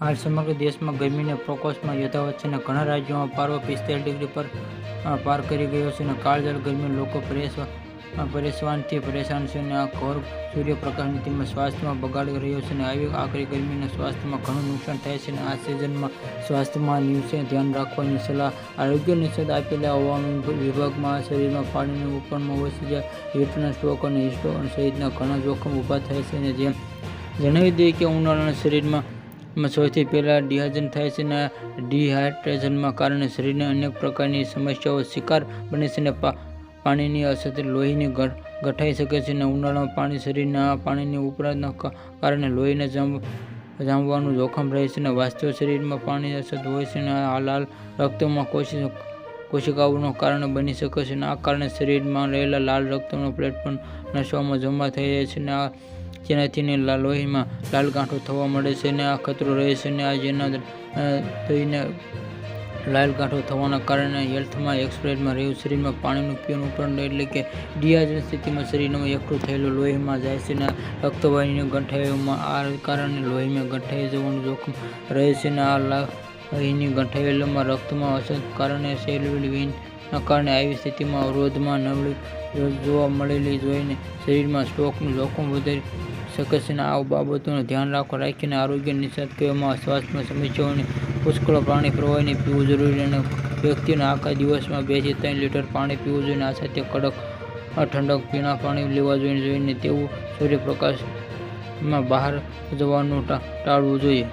હાલ સમગ્ર દેશમાં ગરમીને પ્રકોપમાં યથાવત છે અને ઘણા રાજ્યોમાં પારો પિસ્તાલીસ ડિગ્રી પર પાર કરી ગયો છે અને કાળઝાળ ગરમી લોકો પરેશ- પરેશાનથી પરેશાન છે અને આ ઘોર સૂર્યપ્રકાશની તેમજ સ્વાસ્થ્યમાં બગાડી રહ્યો છે અને આવી આકરી ગરમીના સ્વાસ્થ્યમાં ઘણું નુકસાન થાય છે અને આ સિઝનમાં સ્વાસ્થ્યમાં દિવસે ધ્યાન રાખવાની સલાહ આરોગ્ય નિષેધ આપેલા હવામાન વિભાગમાં શરીરમાં પાણીની ઉપરમાં ઓછી જે હીટના સ્ટ્રોક અને હિસ્ટોન સહિતના ઘણા જોખમ ઊભા થાય છે અને જેમ જણાવી દઈએ કે ઉનાળાના શરીરમાં માં સૌથી પહેલાં ડિહાઇડ્રેશન થાય છે અને ડિહાઇડ્રેશનના કારણે શરીરને અનેક પ્રકારની સમસ્યાઓ શિકાર બને છે અને પાણીની અછત લોહીની ગઠ ગઠાઈ શકે છે અને ઉનાળામાં પાણી શરીરના પાણીની ઉપરાંતના કારણે લોહીને જામ, જામવાનું જોખમ રહે છે અને વાસ્તવિક શરીરમાં પાણી અછત હોય છે અને આ લાલ રક્તમાં કોશિ, કોશિકાઓનું કારણ બની શકે છે અને આ કારણે શરીરમાં રહેલા લાલ રક્તનો પણ નસવામાં જમા થઈ જાય છે અને આ જેનાથી લા- લોહીમાં લાલ ગાંઠો થવા મળે છે અને આ ખતરો રહે છે અને આ જેના લાલગાંઠો થવાના કારણે હેલ્થમાં એક્સપ્રેસમાં રહ્યું શરીરમાં પાણીનું પીવાનું પણ એટલે કે ડિહાઇડ્રેશન સ્થિતિમાં શરીરમાં એકઠું થયેલું લોહીમાં જાય છે અને રક્તવાહિનીઓ ગંઠાયેલુમાં આ કારણે લોહીમાં ગંઠાઈ જવાનું જોખમ રહે છે અને આ લોહીની ગંઠાયેલામાં રક્તમાં અસર કારણે સેલવિનના કારણે આવી સ્થિતિમાં અવરોધમાં નબળી જોવા મળેલી જોઈને શરીરમાં સ્ટોકનું જોખમ વધારી શકે છે આ બાબતોનું ધ્યાન રાખો. રાખીને આરોગ્ય નિષ્ણાત કહેવામાં સ્વાસ્થ્યમાં સમસ્યાઓને પુષ્કળ પાણી પ્રવાહીને પીવું જરૂરી અને વ્યક્તિને આખા દિવસમાં બેથી ત્રણ લીટર પાણી પીવું જોઈએ આ સાથે કડક ઠંડક પીણા પાણી લેવા જોઈએ જોઈને તેવું સૂર્યપ્રકાશમાં બહાર જવાનું ટાળવું જોઈએ.